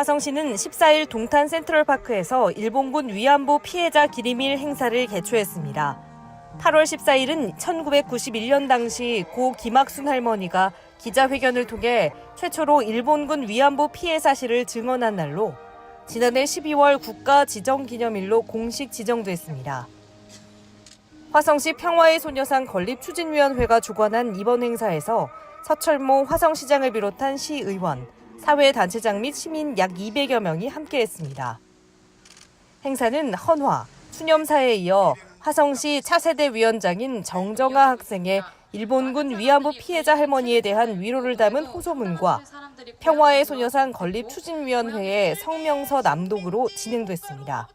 화성시는 14일 동탄 센트럴파크에서 일본군 위안부 피해자 기리밀 행사를 개최했습니다. 8월 14일은 1991년 당시 고 김학순 할머니가 기자회견을 통해 최초로 일본군 위안부 피해 사실을 증언한 날로 지난해 12월 국가 지정 기념일로 공식 지정됐습니다. 화성시 평화의 소녀상 건립 추진위원회가 주관한 이번 행사에서 서철모 화성시장을 비롯한 시의원, 사회 단체장 및 시민 약 200여 명이 함께했습니다. 행사는 헌화, 수념사에 이어 화성시 차세대 위원장인 정정아 학생의 일본군 위안부 피해자 할머니에 대한 위로를 담은 호소문과 평화의 소녀상 건립 추진위원회의 성명서 낭독으로 진행됐습니다.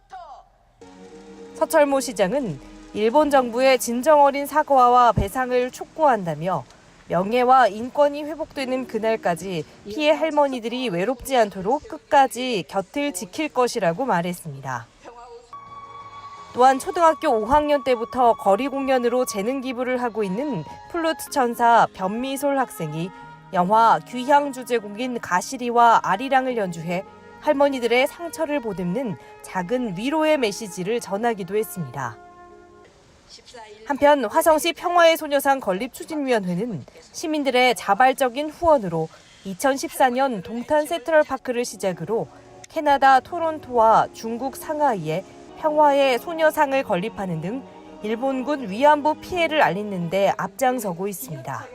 서철모 시장은 일본 정부의 진정 어린 사과와 배상을 촉구한다며 명예와 인권이 회복되는 그날까지 피해 할머니들이 외롭지 않도록 끝까지 곁을 지킬 것이라고 말했습니다. 또한 초등학교 5학년 때부터 거리 공연으로 재능 기부를 하고 있는 플루트 천사 변미솔 학생이 영화 귀향 주제곡인 가시리와 아리랑을 연주해 할머니들의 상처를 보듬는 작은 위로의 메시지를 전하기도 했습니다. 한편 화성시 평화의 소녀상 건립 추진위원회는 시민들의 자발적인 후원으로 2014년 동탄 센트럴 파크를 시작으로 캐나다 토론토와 중국 상하이에 평화의 소녀상을 건립하는 등 일본군 위안부 피해를 알리는 데 앞장서고 있습니다.